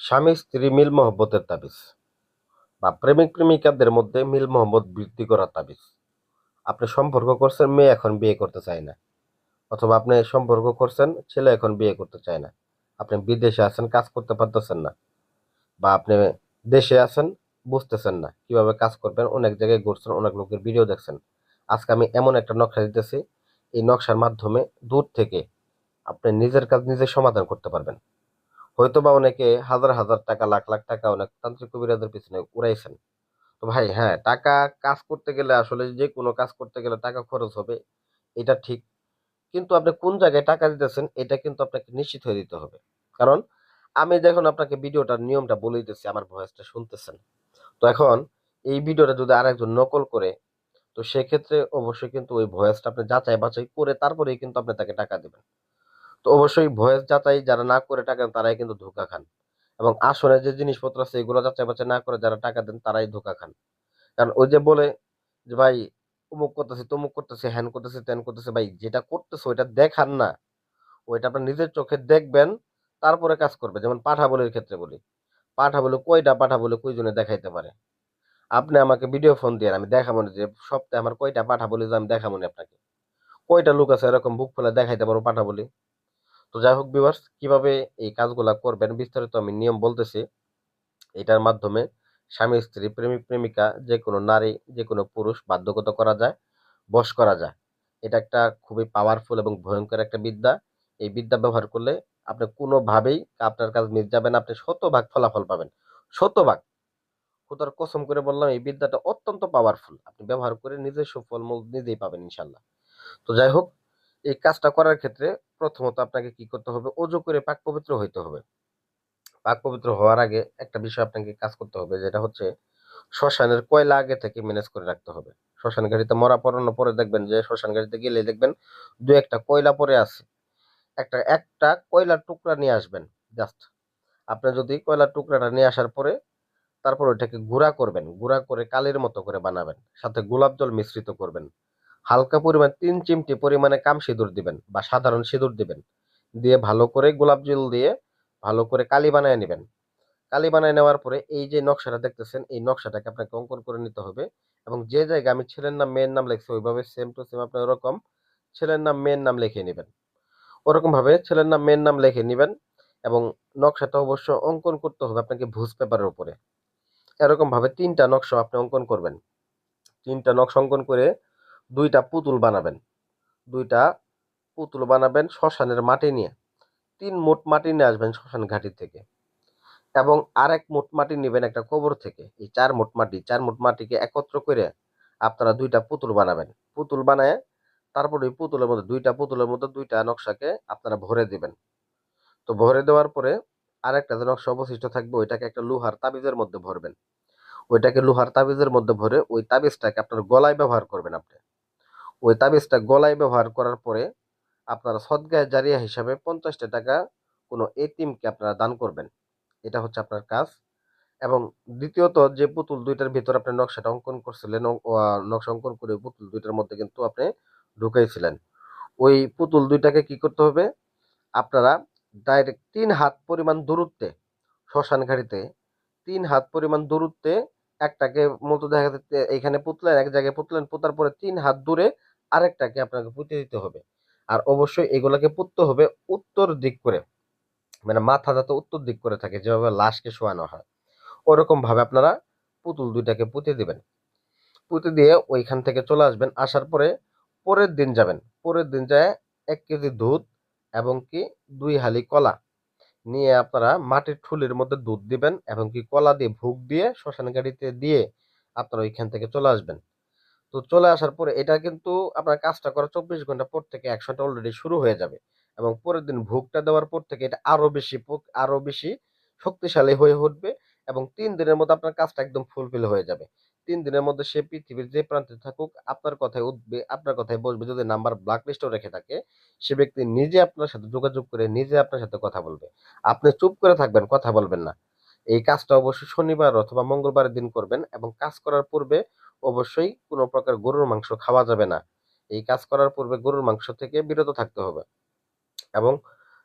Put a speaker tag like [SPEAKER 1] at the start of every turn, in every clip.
[SPEAKER 1] স্বামী, স্ত্রী মিল মহব্বতের তাবিজ বা প্রেমিক, প্রেমিকাদের মধ্যে মিল মহব্বত বৃদ্ধি করার তাবিজ। আপনি সম্পর্ক করছেন, মেয়ে এখন বিয়ে করতে চায় না। অথবা আপনি সম্পর্ক করছেন, ছেলে এখন বিয়ে করতে চায় না। আপনি বিদেশে আছেন, কাজ করতে পারতেছেন না। বা আপনি দেশে আছেন, বুঝতেছেন না কীভাবে কাজ করবেন, অনেক জায়গায় ঘুরছেন, অনেক লোকের ভিডিও দেখছেন। আজকে আমি এমন একটা নকশা দিতেছি, এই নকশার মাধ্যমে দূর থেকে আপনি নিজের কাজ নিজে সমাধান করতে পারবেন। হয়তো বা অনেকে হাজার হাজার টাকা, লাখ লাখ টাকা অনেক তান্ত্রিক কবিরাজের পিছনে উড়াইছেন। তো ভাই হ্যাঁ টাকা কাজ করতে গেলে আসলে যে কোনো কাজ করতে গেলে টাকা খরচ হবে, এটা ঠিক। কিন্তু আপনি কোন জায়গায় টাকা দিতেছেন, এটা কিন্তু আপনাকে নিশ্চিত হয়ে দিতে হবে। কারণ আমি যখন আপনাকে ভিডিওটার নিয়মটা বলে দিতেছি, আমার ভয়েসটা শুনতেছেন। তো এখন এই ভিডিওটা যদি আরেকজন নকল করে, তো সেক্ষেত্রে অবশ্যই কিন্তু ওই ভয়েসটা আপনি যাচাই বাছাই করে তারপরেই কিন্তু আপনি তাকে টাকা দেবেন। তো অবশ্যই ভয়েস যাচাই যারা না করে টাকা দেন, তারাই কিন্তু ধোকা খান। এবং আসলে যে জিনিসপত্র আছে, এগুলো যাচাই বাছাই না করে যারা টাকা দেন, তারাই ধোকা খান। কারণ ওই যে বলে যে, ভাই, অমুক করতেছে, তমুক করতেছে, হ্যান করতেছে, ত্যান করতেছে, ভাই, যেটা করতেছে, ওইটা দেখান না। ওইটা আপনার নিজের চোখে দেখবেন, তারপরে কাজ করবে। যেমন পাঠা বলির ক্ষেত্রে বলি। পাঠা বলে কয়টা পাঠা বলে কয়জনে দেখাইতে পারে? আপনি আমাকে ভিডিও ফোন দিয়ে, আমি দেখাবো যে, সপ্তাহে আমার কয়টা পাঠা বলি যে, আমি দেখাবো আপনাকে। কয়টা লোক আছে, এরকম বুক ফেলে দেখাইতে পারো পাঠা বলি তো যাই হোক ভিউয়ার্স কীভাবে এই কাজগুলা করবেন বিস্তারিত আমি নিয়ম বলতেছি। এটার মাধ্যমে স্বামী, স্ত্রী, প্রেমিক, প্রেমিকা যে কোনো নারী যে কোনো পুরুষ বাধ্যগত করা যায়, বশ করা যায়। এটা একটা খুবই পাওয়ারফুল এবং ভয়ঙ্কর একটা বিদ্যা। এই বিদ্যা ব্যবহার করলে আপনি কোনোভাবেই আপনার কাজ মিস যাবেন, আপনি শতভাগ ফলাফল পাবেন। শতভাগ। খোদার কসম করে বললাম, এই বিদ্যাটা অত্যন্ত পাওয়ারফুল আপনি ব্যবহার করে নিজের সুফল মূল নিজেই পাবেন ইনশাল্লাহ তো যাই হোক এই কাজটা করার ক্ষেত্রে প্রথমত আপনাকে কি করতে হবে? অজু করে পাক পবিত্র হইতে হবে। পাক পবিত্র হওয়ার আগে একটা বিষয় আপনাকে কাজ করতে হবে, যেটা হচ্ছে শ্মশানের কয়লা আগে থেকে ম্যানেজ করে রাখতে হবে। শ্মশান গাড়িতে মরা পড়ানোর পরে দেখবেন যে শ্মশান গাড়িতে গেলে দেখবেন দু একটা কয়লা পরে আছে। একটা একটা কয়লার টুকরা নিয়ে আসবেন জাস্ট আপনি যদি কয়লার টুকরাটা নিয়ে আসার পরে তারপর ওইটাকে গুঁড়া করবেন, গুঁড়া করে কালের মতো করে বানাবেন, সাথে গোলাপ জল মিশ্রিত করবেন। হালকা পরিমাণ তিন চিমটি পরিমাণে কাম সিঁদুর দিবেন বা সাধারণ সিঁদুর দিবেন। দিয়ে ভালো করে গোলাপ জল দিয়ে ভালো করে কালি বানায় নেবেন। কালি বানায় নেওয়ার পরে এই যে নকশাটা দেখতেছেন, এই নকশাটাকে আপনাকে অঙ্কন করে নিতে হবে এবং যে জায়গায় আমি ছেলের নাম, মেয়ের নাম লিখছি ওইভাবে সেম টু সেম আপনি ওরকম ছেলের নাম, মেয়ের নাম লিখে নেবেন। ওরকম ভাবে ছেলের নাম, মেয়ের নাম লিখে নেবেন এবং নকশাটা অবশ্য অঙ্কন করতে হবে আপনাকে ভুজ পেপারের উপরে। এরকম ভাবে তিনটা নকশা আপনি অঙ্কন করবেন। তিনটা নকশা অঙ্কন করে দুইটা পুতুল বানাবেন। দুইটা পুতুল বানাবেন শ্মশানের মাটি নিয়ে। তিন মোট মাটি নিয়ে আসবেন শ্মশান ঘাটি থেকে। এবং আরেক মোট মাটি নেবেন একটা কবর থেকে। এই চার মোট মাটি, চার মোট মাটিকে একত্র করে আপনারা দুইটা পুতুল বানাবেন। পুতুল বানায় তারপর ওই পুতুলের মধ্যে, দুইটা পুতুলের মধ্যে দুইটা নকশাকে আপনারা ভরে দিবেন। তো ভরে দেওয়ার পরে আরেকটা যে নকশা অবশিষ্ট থাকবে, ওইটাকে একটা লোহার তাবিজের মধ্যে ভরবেন। ওইটাকে লোহার তাবিজের মধ্যে ভরে ওই তাবিজটাকে আপনার গলায় ব্যবহার করবেন আপনি। ওই তাবিজটা গলায় ব্যবহার করার পরে আপনারা সদগায় জারিয়া হিসাবে পঞ্চাশটা টাকা কোনো এতিমকে আপনারা দান করবেন। এটা হচ্ছে আপনার কাজ। এবং দ্বিতীয়ত যে পুতুল দুইটার ভিতর আপনি নকশাটা অঙ্কন করছিলেন নকশা অঙ্কন করে পুতুল দুইটার মধ্যে কিন্তু আপনি ঢুকাইছিলেন। ওই পুতুল দুইটাকে কি করতে হবে? আপনারা ডাইরেক্ট তিন হাত পরিমাণ দূরত্বে শ্মশান ঘাটিতে তিন হাত পরিমাণ দূরত্বে একটাকে মতো দেখা যাচ্ছে এখানে পুতলেন, এক জায়গায় পুতলেন, পোতার পরে তিন হাত দূরে আরেকটাকে আপনাকে পুঁতে দিতে হবে। আর অবশ্যই এগুলাকে পুঁততে হবে উত্তর দিক করে। মানে মাথা যাতে উত্তর দিক করে থাকে, যেভাবে লাশকে শোয়ানো হয়। ওরকম ভাবে আপনারা পুতুল দুইটাকে পুঁতে দিবেন। পুঁতে দিয়ে ওইখান থেকে চলে আসবেন, আসার পরে পরের দিন যাবেন। পরের দিন যায় এক কেজি দুধ এবং কি দুই হালি কলা নিয়ে আপনারা মাটির ঠুলির মধ্যে দুধ দিবেন এবং কি কলা দিয়ে ভুগ দিয়ে শ্মশান গাড়িতে দিয়ে আপনারা ওইখান থেকে চলে আসবেন। তো চলে আসার পরে এটা কিন্তু আপনার কাজটা করা চব্বিশ ঘণ্টা পর থেকে একশোটা অলরেডি শুরু হয়ে যাবে এবং পরের দিন ভোগটা দেওয়ার পর থেকে এটা আরও বেশি পোক- আরও বেশি শক্তিশালী হয়ে উঠবে এবং তিন দিনের মধ্যে আপনার কাজটা একদম ফুলফিল হয়ে যাবে। তিন দিনের মধ্যে সে পৃথিবীর যে প্রান্তে থাকুক, আপনার কথায় উঠবে, আপনার কথায় বসবে, যদি নাম্বার ব্ল্যাক লিস্টেও রেখে থাকে, সে ব্যক্তি নিজে আপনার সাথে যোগাযোগ করে নিজে আপনার সাথে কথা বলবে। আপনি চুপ করে থাকবেন, কথা বলবেন না। এই কাজটা অবশ্যই শনিবার অথবা মঙ্গলবারের দিন করবেন এবং কাজ করার পূর্বে অবশ্যই কোনো প্রকার গরুর মাংস খাওয়া যাবে না। এই কাজ করার পূর্বে গরুর মাংস থেকে বিরত থাকতে হবে। এবং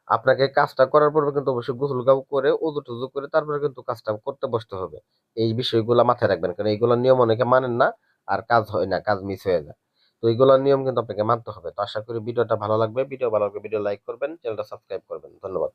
[SPEAKER 1] আপনাকে কাজটা করার পর কিন্তু অবশ্যই গোসল গাও করে উজু টুজু করে তারপরে কিন্তু কাজটা করতে বসতে হবে। এই বিষয়গুলো মাথায় রাখবেন, কারণ এইগুলো নিয়ম অনেকে মানেন না আর কাজ হয় না, কাজ মিস হয়ে যায়। তো এইগুলোর নিয়ম কিন্তু আপনাকে মানতে হবে। তো আশা করি ভিডিওটা ভালো লাগবে। ভিডিও ভালো লাগবে ভিডিও লাইক করবেন, চ্যানেলটা সাবস্ক্রাইব করবেন। ধন্যবাদ।